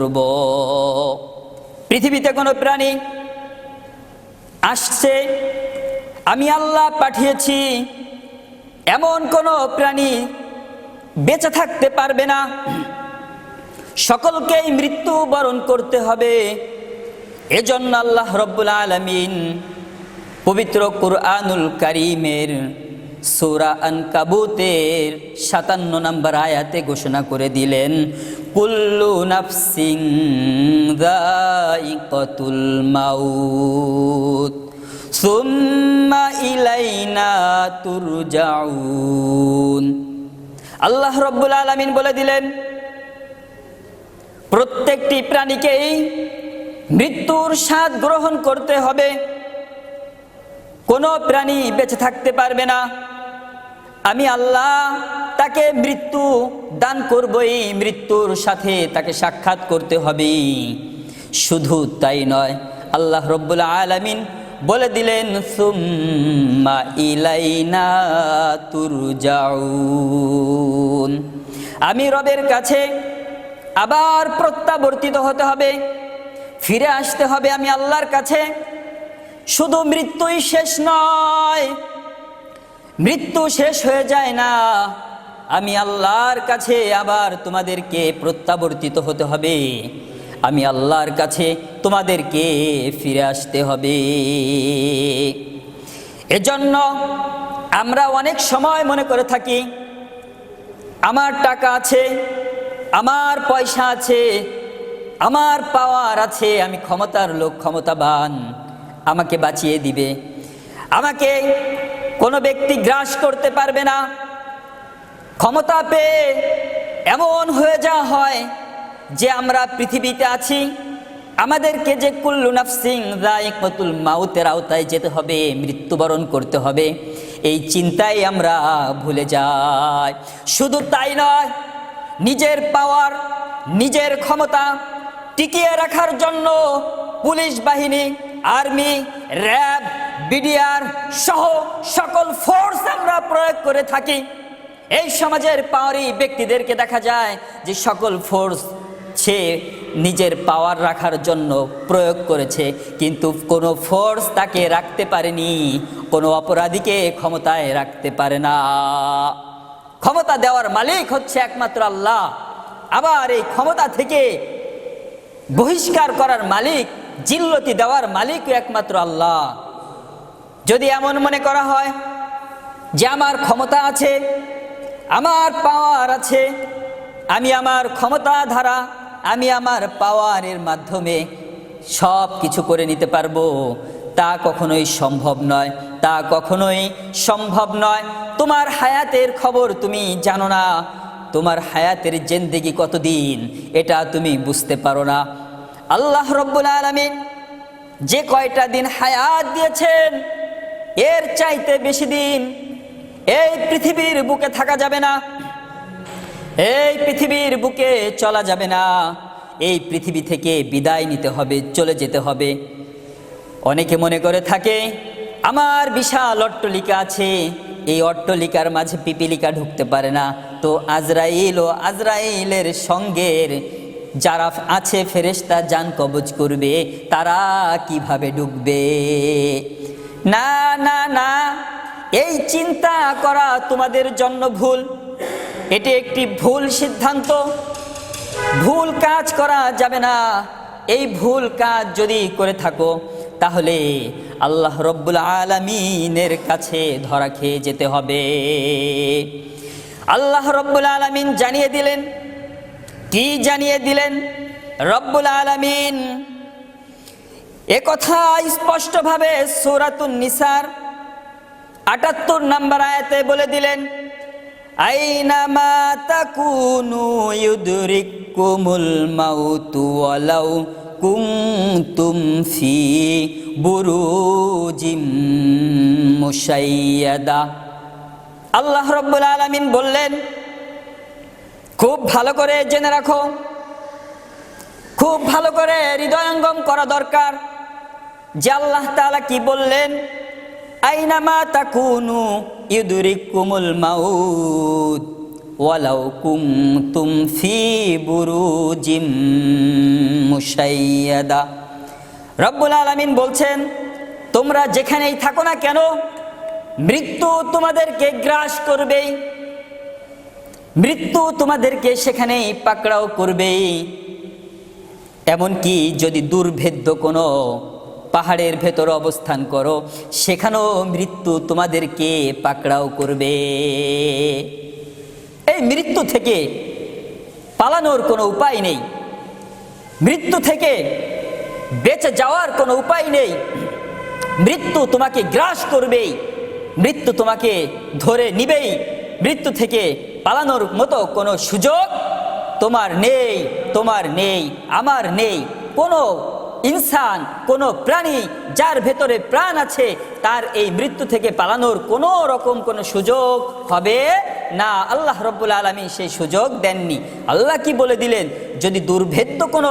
করব। পৃথিবীতে কোনো প্রাণী আসছে, আমি আল্লাহ পাঠিয়েছি, এমন কোনো প্রাণী বেঁচে থাকতে পারবে না। সকলকেই মৃত্যু বরণ করতে হবে। এজন্য আল্লাহ রব্বুল আলমিন পবিত্র কুরআনুল কারিমের সূরা আনকাবুতের সাতান্ন নম্বর আয়াতে ঘোষণা করে দিলেন, কুল্লু নাফসিং দাইকাতুল মাউত, সুম্মা ইলাইনা তুরজাউন। আল্লাহ রব্বুল আলামিন বলে দিলেন, প্রত্যেকটি প্রাণীকেই মৃত্যুর স্বাদ গ্রহণ করতে হবে। কোনো প্রাণী বেঁচে থাকতে পারবে না। আমি আল্লাহ তাকে মৃত্যু দান করবই, মৃত্যুর সাথে তাকে সাক্ষাৎ করতে হবে শুধু তাই নয়, আল্লাহ রব্বুল আলামিন বলে দিলেন, সুম্মা ইলাইনা তুরজাউন। আমি রবের কাছে আবার প্রত্যাবর্তিত হতে হবে, ফিরে আসতে হবে আমি আল্লাহর কাছে। শুধু মৃত্যুই শেষ নয় মৃত্যু শেষ হয়ে যায় না। আমি আল্লাহর কাছে আবার তোমাদেরকে প্রত্যাবর্তিত হতে হবে। আমি আল্লাহর কাছে তোমাদেরকে ফিরে আসতে হবে। এজন্য আমরা অনেক সময় মনে করে থাকি, আমার টাকা আছে, আমার পয়সা আছে, আমার পাওয়ার আছে, আমি ক্ষমতার লোক, ক্ষমতাবান, আমাকে বাঁচিয়ে দিবে। আমাকে কোনো ব্যক্তি গ্রাস করতে পারবে না। ক্ষমতা পেয়ে এমন হয়ে যাওয়া হয় যে আমরা পৃথিবীতে আছি। আমাদেরকে যে কুল্লু নাফসিং রায়কতুল মাউতের আওতায় যেতে হবে, মৃত্যুবরণ করতে হবে, এই চিন্তাই আমরা ভুলে যাই। শুধু তাই নয়, নিজের পাওয়ার, নিজের ক্ষমতা টিকিয়ে রাখার জন্য পুলিশ বাহিনী, আর্মি, র্যাব বিডিআর সহ সকল ফোর্স আমরা প্রয়োগ করে থাকি। এই সমাজের পাওয়ারি ব্যক্তিদেরকে দেখা যায় যে সকল ফোর্স সে নিজের পাওয়ার রাখার জন্য প্রয়োগ করেছে, কিন্তু কোনো ফোর্স তাকে রাখতে পারেনি, কোনো অপরাধীকে ক্ষমতায় রাখতে পারে না। ক্ষমতা দেওয়ার মালিক হচ্ছে একমাত্র আল্লাহ। আবার এই ক্ষমতা থেকে বহিষ্কার করার মালিক, জিল্লতি দেওয়ার মালিক একমাত্র আল্লাহ। যদি এমন মনে করা হয় যে আমার ক্ষমতা আছে, আমার পাওয়ার আছে, আমি আমার ক্ষমতা ধারা, আমি আমার পাওয়ারের মাধ্যমে সব কিছু করে নিতে পারব, তা কখনোই সম্ভব নয়, তা কখনোই সম্ভব নয়। তোমার হায়াতের খবর তুমি জানো না, তোমার হায়াতের জেন্দেগি কতদিন, এটা তুমি বুঝতে পারো না। আল্লাহ রব্বুল আলমিন যে কয়টা দিন হায়াত দিয়েছেন এর চাইতে বেশি দিন এই পৃথিবীর বুকে থাকা যাবে না। এই পৃথিবীর বুকে চলা যাবে না। এই পৃথিবী থেকে বিদায় নিতে হবে, চলে যেতে হবে। অনেকে মনে করে থাকে, আমার বিশাল অট্টলিকা আছে, এই অট্টলিকার মাঝে পিপিলিকা ঢুকতে পারে না। তো আজরাইল ও আজরাইলের সঙ্গের যারা আছে, ফেরেশতা যান কবজ করবে, তারা কীভাবে ঢুকবে? না না না, এই চিন্তা করা তোমাদের জন্য ভুল। এটি একটি ভুল সিদ্ধান্ত। ভুল কাজ করা যাবে না। এই ভুল কাজ যদি করে থাকো, তাহলে আল্লাহ রব্বুল আলমিনের কাছে ধরা খেয়ে যেতে হবে। আল্লাহ রব্বুল আলমিন জানিয়ে দিলেন। কি জানিয়ে দিলেন? রব্বুল আলমিন একথা স্পষ্টভাবে সৌরাতুন নিসার আটাত্তর নাম্বার আয়াতে বলে দিলেন আল্লাহ রব্বুল আলামিন বললেন, খুব ভালো করে জেনে রাখো। খুব ভালো করে হৃদয়ঙ্গম করা দরকার। যে আল্লাহ তাআলা কি বললেন? আইনামা তাকুনু ইউদরিকুমুল মাউত ওয়ালাউ কুমতুম ফি বুরুজিম মুশাইয়াদা। রব্বুল আলামিন বলছেন, তোমরা যেখানেই থাকো না কেন, মৃত্যু তোমাদেরকে গ্রাস করবেই। মৃত্যু তোমাদেরকে সেখানেই পাকড়াও করবেই। এমনকি যদি দুর্ভেদ্য কোনো পাহাড়ের ভেতর অবস্থান করো, সেখানেও মৃত্যু তোমাদেরকে পাকড়াও করবে। এই মৃত্যু থেকে পালানোর কোনো উপায় নেই। মৃত্যু থেকে বেঁচে যাওয়ার কোনো উপায় নেই। মৃত্যু তোমাকে গ্রাস করবেই, মৃত্যু তোমাকে ধরে নিবেই। মৃত্যু থেকে পালানোর মতো কোনো সুযোগ তোমার নেই তোমার নেই, আমার নেই, কোনো ইনসান, কোনো প্রাণী যার ভেতরে প্রাণ আছে, তার এই মৃত্যু থেকে পালানোর কোনো রকম কোনো সুযোগ হবে না। আল্লাহ রব্বুল আলমী সেই সুযোগ দেননি। আল্লাহ কি বলে দিলেন? যদি দুর্ভেদ্য কোনো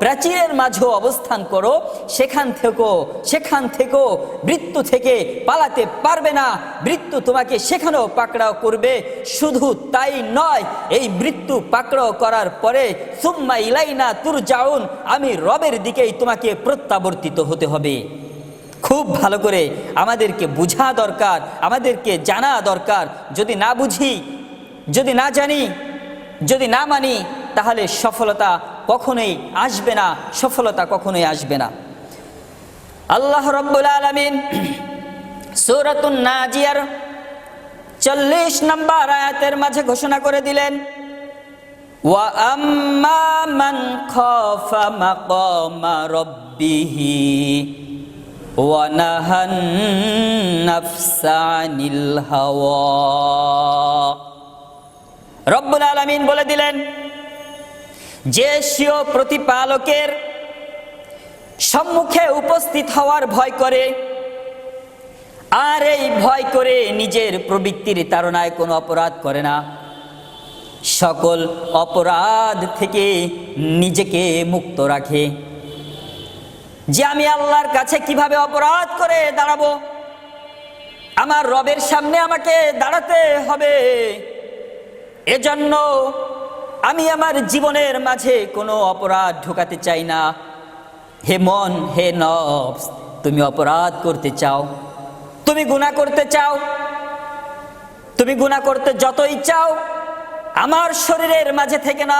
প্রাচীরের মাঝেও অবস্থান করো, সেখান থেকেও সেখান থেকেও মৃত্যু থেকে পালাতে পারবে না, মৃত্যু তোমাকে সেখানেও পাকড়াও করবে, শুধু তাই নয়, এই মৃত্যু পাকড়াও করার পরে, সুম্মা ইলাইনা তুর যাউন আমি রবের দিকেই তোমাকে প্রত্যাবর্তিত হতে হবে। খুব ভালো করে আমাদেরকে বোঝা দরকার, আমাদেরকে জানা দরকার। যদি না বুঝি, যদি না জানি, যদি না মানি, তাহলে সফলতা কখনোই আসবে না, সফলতা কখনোই আসবে না। আল্লাহ রব্বুল আলমিন সৌরাতুন নাজিয়ার চল্লিশ নম্বর আয়াতের মাঝে ঘোষণা করে দিলেন নাফসা রব্বুল আলামিন বলে দিলেন যে স্বীয় প্রতিপালকের সম্মুখে উপস্থিত হওয়ার ভয় করে, আর এই ভয় করে নিজের প্রবৃত্তির তাড়নায় কোনো অপরাধ করে না। সকল অপরাধ থেকে নিজেকে মুক্ত রাখে। যে আমি আল্লাহর কাছে কীভাবে অপরাধ করে দাঁড়াবো? আমার রবের সামনে আমাকে দাঁড়াতে হবে। এজন্য আমি আমার জীবনের মাঝে কোনো অপরাধ ঢোকাতে চাই না। হে মন, হে নফস তুমি অপরাধ করতে চাও। তুমি গুণা করতে চাও। তুমি গুণা করতে যতই চাও। আমার শরীরের মাঝে থেকে না